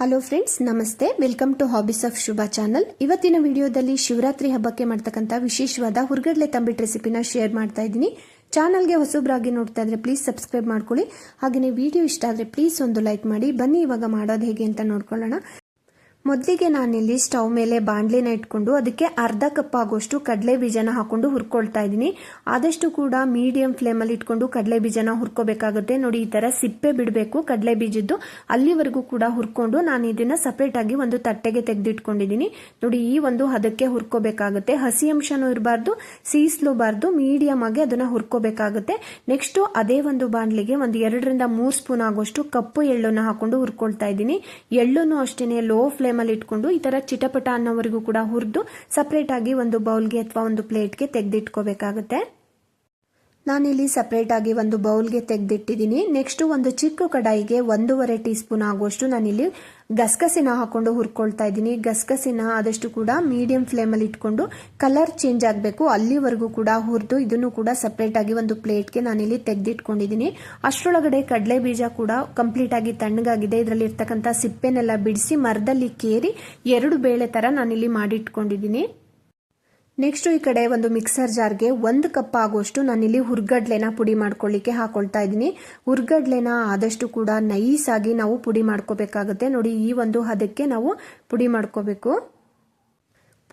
Hello friends ನಮಸ್ತೆ. Welcome to hobbies of Shubha channel ಇವತ್ತಿನ ವಿಡಿಯೋದಲ್ಲಿ ಶಿವರಾತ್ರಿ ಹಬ್ಬಕ್ಕೆ ಮಾಡ್ತಕ್ಕಂಥ ವಿಶೇಷವಾದ ಹುರ್ಗಡ್ಲೆ ತಂಬಿಟ್ ರೆಸಿಪಿನ ಶೇರ್ ಮಾಡ್ತಾ ಇದ್ದೀನಿ. ಚಾನಲ್ಗೆ ಹೊಸಬ್ರಾಗಿ ನೋಡ್ತಾ ಇದ್ರೆ ಪ್ಲೀಸ್ ಸಬ್ಸ್ಕ್ರೈಬ್ ಮಾಡ್ಕೊಳ್ಳಿ. ಹಾಗೆಯೇ ವಿಡಿಯೋ ಇಷ್ಟ ಆದರೆ ಪ್ಲೀಸ್ ಒಂದು ಲೈಕ್ ಮಾಡಿ. ಬನ್ನಿ ಇವಾಗ ಮಾಡೋದು ಹೇಗೆ ಅಂತ ನೋಡ್ಕೊಳ್ಳೋಣ. ಮೊದಲಿಗೆ ನಾನಿಲ್ಲಿ ಸ್ಟವ್ ಮೇಲೆ ಬಾಣಲಿನ ಇಟ್ಕೊಂಡು ಅದಕ್ಕೆ ಅರ್ಧ ಕಪ್ ಆಗೋಷ್ಟು ಕಡಲೆ ಬೀಜನ ಹಾಕೊಂಡು ಹುರ್ಕೊಳ್ತಾ ಇದ್ದೀನಿ. ಆದಷ್ಟು ಕೂಡ ಮೀಡಿಯಂ ಫ್ಲೇಮಲ್ಲಿ ಇಟ್ಕೊಂಡು ಕಡಲೆ ಬೀಜನ ಹುರ್ಕೋಬೇಕಾಗುತ್ತೆ. ನೋಡಿ, ಈ ತರ ಸಿಪ್ಪೆ ಬಿಡಬೇಕು ಕಡಲೆ ಬೀಜದ್ದು. ಅಲ್ಲಿವರೆಗೂ ಕೂಡ ಹುರ್ಕೊಂಡು ನಾನು ಇದನ್ನ ಸಪರೇಟ್ ಆಗಿ ಒಂದು ತಟ್ಟೆಗೆ ತೆಗೆದಿಟ್ಕೊಂಡಿದ್ದೀನಿ. ನೋಡಿ, ಈ ಒಂದು ಹದಕ್ಕೆ ಹುರ್ಕೋಬೇಕಾಗುತ್ತೆ. ಹಸಿ ಅಂಶನೂ ಇರಬಾರ್ದು, ಸೀಸ್ಲೂಬಾರ್ದು, ಮೀಡಿಯಂ ಆಗಿ ಅದನ್ನ ಹುರ್ಕೋಬೇಕಾಗುತ್ತೆ. ನೆಕ್ಸ್ಟ್ ಅದೇ ಒಂದು ಬಾಂಡ್ಲಿಗೆ ಒಂದು ಎರಡರಿಂದ ಮೂರು ಸ್ಪೂನ್ ಆಗೋಷ್ಟು ಕಪ್ಪು ಎಳ್ಳನ್ನು ಹಾಕೊಂಡು ಹುರ್ಕೊಳ್ತಾ ಇದ್ದೀನಿ. ಎಳ್ಳೂ ಅಷ್ಟೇನೆ, ಲೋ ಫ್ಲೇಮ್ ಅಲ್ಲಿ ಇಟ್ಕೊಂಡು ಈ ತರ ಚಿಟಪಟ ಅನ್ನೋವರೆಗೂ ಕೂಡ ಹುರಿದು ಸಪರೇಟ್ ಆಗಿ ಒಂದು ಬೌಲ್ಗೆ ಅಥವಾ ಒಂದು ಪ್ಲೇಟ್ಗೆ ತೆಗೆದಿಟ್ಕೋಬೇಕಾಗುತ್ತೆ. ನಾನಿಲ್ಲಿ ಸಪ್ರೇಟ್ ಆಗಿ ಒಂದು ಬೌಲ್ಗೆ ತೆಗೆದಿಟ್ಟಿದ್ದೀನಿ. ನೆಕ್ಸ್ಟ್ ಒಂದು ಚಿಕ್ಕ ಕಡಾಯಿಗೆ ಒಂದೂವರೆ ಟೀ ಸ್ಪೂನ್ ಆಗುವಷ್ಟು ನಾನಿಲ್ಲಿ ಗಸಗಸಿನ ಹಾಕೊಂಡು ಹುರ್ಕೊಳ್ತಾ ಇದ್ದೀನಿ. ಗಸಗಸಿನ ಆದಷ್ಟು ಕೂಡ ಮೀಡಿಯಂ ಫ್ಲೇಮಲ್ಲಿ ಇಟ್ಕೊಂಡು ಕಲರ್ ಚೇಂಜ್ ಆಗಬೇಕು. ಅಲ್ಲಿವರೆಗೂ ಕೂಡ ಹುರಿದು ಇದನ್ನು ಕೂಡ ಸಪ್ರೇಟ್ ಆಗಿ ಒಂದು ಪ್ಲೇಟ್ಗೆ ನಾನಿಲ್ಲಿ ತೆಗೆದಿಟ್ಕೊಂಡಿದ್ದೀನಿ. ಅಷ್ಟರೊಳಗಡೆ ಕಡಲೆ ಬೀಜ ಕೂಡ ಕಂಪ್ಲೀಟ್ ಆಗಿ ತಣ್ಣಗಾಗಿದೆ. ಇದರಲ್ಲಿ ಇರ್ತಕ್ಕಂಥ ಸಿಪ್ಪೆನೆಲ್ಲ ಬಿಡಿಸಿ ಮರದಲ್ಲಿ ಕೇರಿ ಎರಡು ಬೇಳೆ ತರ ನಾನಿಲ್ಲಿ ಮಾಡಿಟ್ಕೊಂಡಿದ್ದೀನಿ. ನೆಕ್ಸ್ಟ್ ಈ ಕಡೆ ಒಂದು ಮಿಕ್ಸರ್ ಜಾರ್ಗೆ ಒಂದು ಕಪ್ ಆಗುವಷ್ಟು ನಾನಿಲ್ಲಿ ಹುರ್ಗಡ್ಲೆನ ಪುಡಿ ಮಾಡ್ಕೊಳ್ಳಿಕ್ಕೆ ಹಾಕೊಳ್ತಾ ಇದ್ದೀನಿ. ಹುರ್ಗಡ್ಲೆನ ಆದಷ್ಟು ಕೂಡ ನೈಸ್ ಆಗಿ ನಾವು ಪುಡಿ ಮಾಡ್ಕೋಬೇಕಾಗುತ್ತೆ. ನೋಡಿ, ಈ ಒಂದು ಹದಕ್ಕೆ ನಾವು ಪುಡಿ ಮಾಡ್ಕೋಬೇಕು.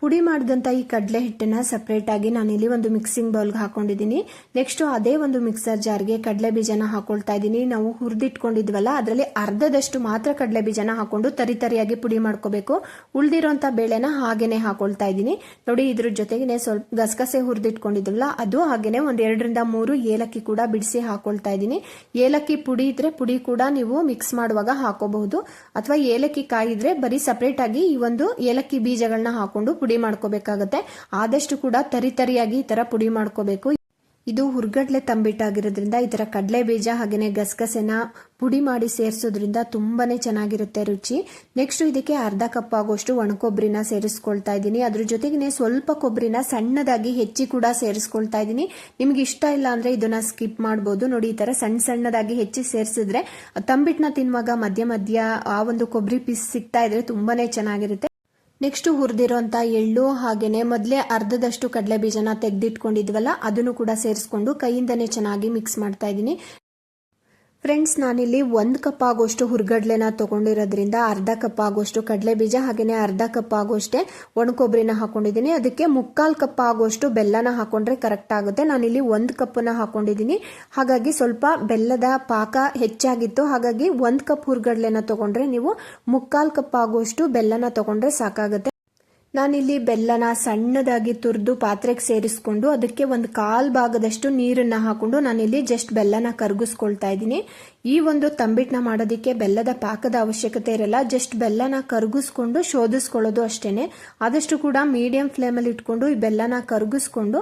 ಪುಡಿ ಮಾಡಿದಂಥ ಈ ಕಡಲೆ ಹಿಟ್ಟನ್ನ ಸಪ್ರೇಟ್ ಆಗಿ ನಾನು ಇಲ್ಲಿ ಒಂದು ಮಿಕ್ಸಿಂಗ್ ಬೌಲ್ಗೆ ಹಾಕೊಂಡಿದ್ದೀನಿ. ನೆಕ್ಸ್ಟ್ ಅದೇ ಒಂದು ಮಿಕ್ಸರ್ ಜಾರ್ಗೆ ಕಡಲೆ ಬೀಜನ ಹಾಕೊಳ್ತಾ ಇದ್ದೀನಿ. ನಾವು ಹುರಿದಿಟ್ಕೊಂಡಿದ್ವಲ್ಲ, ಅದರಲ್ಲಿ ಅರ್ಧದಷ್ಟು ಮಾತ್ರ ಕಡಲೆ ಬೀಜನ ಹಾಕೊಂಡು ತರಿ ತರಿಯಾಗಿ ಪುಡಿ ಮಾಡ್ಕೋಬೇಕು. ಉಳಿದಿರೋಂಥ ಬೇಳೆನ ಹಾಗೇನೆ ಹಾಕೊಳ್ತಾ ಇದ್ದೀನಿ. ನೋಡಿ, ಇದ್ರ ಜೊತೆಗೆ ಸ್ವಲ್ಪ ಗಸಗಸೆ ಹುರಿದಿಟ್ಕೊಂಡಿದ್ವಲ್ಲ, ಅದು ಹಾಗೇನೆ ಒಂದ್ ಎರಡರಿಂದ ಮೂರು ಏಲಕ್ಕಿ ಕೂಡ ಬಿಡಿಸಿ ಹಾಕೊಳ್ತಾ ಇದ್ದೀನಿ. ಏಲಕ್ಕಿ ಪುಡಿ ಇದ್ರೆ ಪುಡಿ ಕೂಡ ನೀವು ಮಿಕ್ಸ್ ಮಾಡುವಾಗ ಹಾಕೋಬಹುದು. ಅಥವಾ ಏಲಕ್ಕಿ ಕಾಯಿದ್ರೆ ಬರೀ ಸಪ್ರೇಟ್ ಆಗಿ ಈ ಒಂದು ಏಲಕ್ಕಿ ಬೀಜಗಳನ್ನ ಹಾಕೊಂಡು ಪುಡಿ ಮಾಡ್ಕೋಬೇಕಾಗತ್ತೆ. ಆದಷ್ಟು ಕೂಡ ತರಿ ತರಿಯಾಗಿ ಈ ತರ ಪುಡಿ ಮಾಡ್ಕೋಬೇಕು. ಇದು ಹುರ್ಗಡ್ಲೆ ತಂಬಿಟ್ಟಾಗಿರೋದ್ರಿಂದ ಈ ತರ ಕಡಲೆ ಬೀಜ ಹಾಗೆಯೇ ಗಸಗಸೆನ ಪುಡಿ ಮಾಡಿ ಸೇರಿಸೋದ್ರಿಂದ ತುಂಬಾನೇ ಚೆನ್ನಾಗಿರುತ್ತೆ ರುಚಿ. ನೆಕ್ಸ್ಟ್ ಇದಕ್ಕೆ ಅರ್ಧ ಕಪ್ ಆಗೋಷ್ಟು ಒಣಕೊಬ್ಬರಿನ ಸೇರಿಸ್ಕೊಳ್ತಾ ಇದ್ದೀನಿ. ಅದ್ರ ಜೊತೆಗೆ ಸ್ವಲ್ಪ ಕೊಬ್ಬರಿನ ಸಣ್ಣದಾಗಿ ಹೆಚ್ಚಿ ಕೂಡ ಸೇರಿಸ್ಕೊಳ್ತಾ ಇದ್ದೀನಿ. ನಿಮ್ಗೆ ಇಷ್ಟ ಇಲ್ಲ ಅಂದ್ರೆ ಇದನ್ನ ಸ್ಕಿಪ್ ಮಾಡಬಹುದು ನೋಡಿ, ಈ ತರ ಸಣ್ಣ ಸಣ್ಣದಾಗಿ ಹೆಚ್ಚಿ ಸೇರಿಸಿದ್ರೆ ತಂಬಿಟ್ನ ತಿನ್ನುವಾಗ ಮಧ್ಯ ಮಧ್ಯ ಆ ಒಂದು ಕೊಬ್ಬರಿ ಪೀಸ್ ಸಿಗ್ತಾ ಇದ್ರೆ ತುಂಬಾನೇ ಚೆನ್ನಾಗಿರುತ್ತೆ. ನೆಕ್ಸ್ಟ್ ಹುರಿದಿರೋಂಥ ಎಳ್ಳು ಹಾಗೇನೆ ಮೊದಲೇ ಅರ್ಧದಷ್ಟು ಕಡಲೆ ಬೀಜನ ತೆಗೆದಿಟ್ಕೊಂಡಿದ್ವಲ್ಲ, ಅದನ್ನು ಕೂಡ ಸೇರಿಸ್ಕೊಂಡು ಕೈಯಿಂದನೇ ಚೆನ್ನಾಗಿ ಮಿಕ್ಸ್ ಮಾಡ್ತಾ ಇದ್ದೀನಿ. ಫ್ರೆಂಡ್ಸ್, ನಾನಿಲ್ಲಿ ಒಂದು ಕಪ್ ಆಗೋಷ್ಟು ಹುರ್ಗಡ್ಲೆನ ತಗೊಂಡಿರೋದ್ರಿಂದ ಅರ್ಧ ಕಪ್ ಆಗೋಷ್ಟು ಕಡಲೆ ಬೀಜ ಹಾಗೆಯೇ ಅರ್ಧ ಕಪ್ ಆಗೋಷ್ಟೇ ಒಣಕೊಬ್ಬರಿನ ಹಾಕೊಂಡಿದ್ದೀನಿ. ಅದಕ್ಕೆ ಮುಕ್ಕಾಲು ಕಪ್ ಆಗೋಷ್ಟು ಬೆಲ್ಲನ ಹಾಕೊಂಡ್ರೆ ಕರೆಕ್ಟ್ ಆಗುತ್ತೆ. ನಾನಿಲ್ಲಿ ಒಂದು ಕಪ್ಪನ್ನ ಹಾಕೊಂಡಿದ್ದೀನಿ. ಹಾಗಾಗಿ ಸ್ವಲ್ಪ ಬೆಲ್ಲದ ಪಾಕ ಹೆಚ್ಚಾಗಿತ್ತು. ಹಾಗಾಗಿ ಒಂದು ಕಪ್ ಹುರ್ಗಡ್ಲೆನ ತೊಗೊಂಡ್ರೆ ನೀವು ಮುಕ್ಕಾಲು ಕಪ್ ಆಗೋಷ್ಟು ಬೆಲ್ಲನ ತಗೊಂಡ್ರೆ ಸಾಕಾಗುತ್ತೆ. ನಾನಿಲ್ಲಿ ಬೆಲ್ಲನ ಸಣ್ಣದಾಗಿ ತುರಿದು ಪಾತ್ರೆಗೆ ಸೇರಿಸ್ಕೊಂಡು ಅದಕ್ಕೆ ಒಂದು ಕಾಲು ಭಾಗದಷ್ಟು ನೀರನ್ನ ಹಾಕೊಂಡು ನಾನಿಲ್ಲಿ ಜಸ್ಟ್ ಬೆಲ್ಲನ ಕರಗಿಸ್ಕೊಳ್ತಾ ಇದ್ದೀನಿ. ಈ ಒಂದು ತಂಬಿಟ್ನ ಮಾಡೋದಕ್ಕೆ ಬೆಲ್ಲದ ಪಾಕದ ಅವಶ್ಯಕತೆ ಇರಲ್ಲ. ಜಸ್ಟ್ ಬೆಲ್ಲನ ಕರಗಿಸ್ಕೊಂಡು ಶೋಧಿಸ್ಕೊಳ್ಳೋದು ಅಷ್ಟೇನೆ. ಆದಷ್ಟು ಕೂಡ ಮೀಡಿಯಂ ಫ್ಲೇಮಲ್ಲಿ ಇಟ್ಕೊಂಡು ಈ ಬೆಲ್ಲನ ಕರಗಿಸ್ಕೊಂಡು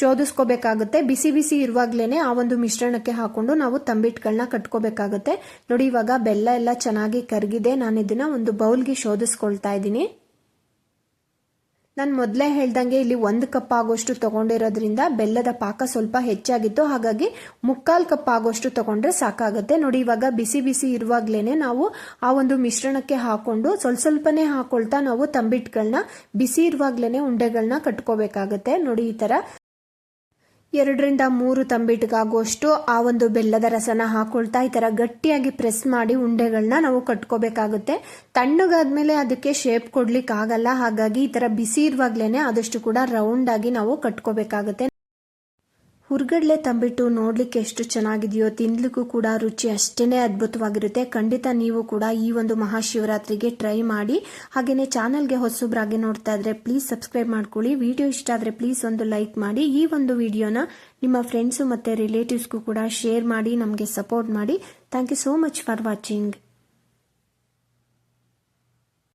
ಶೋಧಿಸ್ಕೋಬೇಕಾಗುತ್ತೆ. ಬಿಸಿ ಬಿಸಿ ಇರುವಾಗ್ಲೇನೆ ಆ ಒಂದು ಮಿಶ್ರಣಕ್ಕೆ ಹಾಕೊಂಡು ನಾವು ತಂಬಿಟ್ಗಳನ್ನ ಕಟ್ಕೋಬೇಕಾಗುತ್ತೆ. ನೋಡಿ ಇವಾಗ ಬೆಲ್ಲ ಎಲ್ಲ ಚೆನ್ನಾಗಿ ಕರಗಿದೆ. ನಾನು ಇದನ್ನ ಒಂದು ಬೌಲ್ಗೆ ಶೋಧಿಸ್ಕೊಳ್ತಾ ಇದ್ದೀನಿ. ನಾನು ಮೊದಲೇ ಹೇಳ್ದಂಗೆ ಇಲ್ಲಿ ಒಂದು ಕಪ್ ಆಗೋಷ್ಟು ತಗೊಂಡಿರೋದ್ರಿಂದ ಬೆಲ್ಲದ ಪಾಕ ಸ್ವಲ್ಪ ಹೆಚ್ಚಾಗಿತ್ತು. ಹಾಗಾಗಿ ಮುಕ್ಕಾಲು ಕಪ್ ಆಗೋಷ್ಟು ತಗೊಂಡ್ರೆ ಸಾಕಾಗುತ್ತೆ. ನೋಡಿ, ಇವಾಗ ಬಿಸಿ ಬಿಸಿ ಇರುವಾಗ್ಲೇನೆ ನಾವು ಆ ಒಂದು ಮಿಶ್ರಣಕ್ಕೆ ಹಾಕೊಂಡು ಸ್ವಲ್ಪ ಸ್ವಲ್ಪನೇ ಹಾಕೊಳ್ತಾ ನಾವು ತಂಬಿಟ್ಗಳನ್ನ, ಬಿಸಿ ಇರುವಾಗ್ಲೇನೆ ಉಂಡೆಗಳನ್ನ ಕಟ್ಕೋಬೇಕಾಗತ್ತೆ. ನೋಡಿ, ಈ ತರ ಎರಡರಿಂದ ಮೂರು ತಂಬಿಟ್ಗಾಗುವಷ್ಟು ಆ ಒಂದು ಬೆಲ್ಲದ ರಸನ ಹಾಕೊಳ್ತಾ ಈ ತರ ಗಟ್ಟಿಯಾಗಿ ಪ್ರೆಸ್ ಮಾಡಿ ಉಂಡೆಗಳನ್ನ ನಾವು ಕಟ್ಕೋಬೇಕಾಗುತ್ತೆ. ತಣ್ಣಗಾದ್ಮೇಲೆ ಅದಕ್ಕೆ ಶೇಪ್ ಕೊಡ್ಲಿಕ್ಕೆ ಆಗಲ್ಲ ಹಾಗಾಗಿ ಈ ತರ ಬಿಸಿ ಇರುವಾಗ್ಲೇನೆ ಆದಷ್ಟು ಕೂಡ ರೌಂಡ್ ಆಗಿ ನಾವು ಕಟ್ಕೋಬೇಕಾಗುತ್ತೆ. ಹುರ್ಗಡ್ಲೆ ತಂಬಿಟ್ಟು ನೋಡ್ಲಿಕ್ಕೆ ಎಷ್ಟು ಚೆನ್ನಾಗಿದೆಯೋ ತಿನ್ಲಿಕ್ಕೂ ಕೂಡ ರುಚಿ ಅಷ್ಟೇ ಅದ್ಭುತವಾಗಿರುತ್ತೆ. ಖಂಡಿತ ನೀವು ಕೂಡ ಈ ಒಂದು ಮಹಾಶಿವರಾತ್ರಿಗೆ ಟ್ರೈ ಮಾಡಿ. ಹಾಗೆಯೇ ಚಾನಲ್ಗೆ ಹೊಸಬ್ರಾಗಿ ನೋಡ್ತಾ ಇದ್ರೆ ಪ್ಲೀಸ್ ಸಬ್ಸ್ಕ್ರೈಬ್ ಮಾಡ್ಕೊಳ್ಳಿ. ವಿಡಿಯೋ ಇಷ್ಟ ಆದರೆ ಪ್ಲೀಸ್ ಒಂದು ಲೈಕ್ ಮಾಡಿ. ಈ ಒಂದು ವಿಡಿಯೋನ ನಿಮ್ಮ ಫ್ರೆಂಡ್ಸು ಮತ್ತು ರಿಲೇಟಿವ್ಸ್ಗೂ ಕೂಡ ಶೇರ್ ಮಾಡಿ, ನಮಗೆ ಸಪೋರ್ಟ್ ಮಾಡಿ. Thank you so much for watching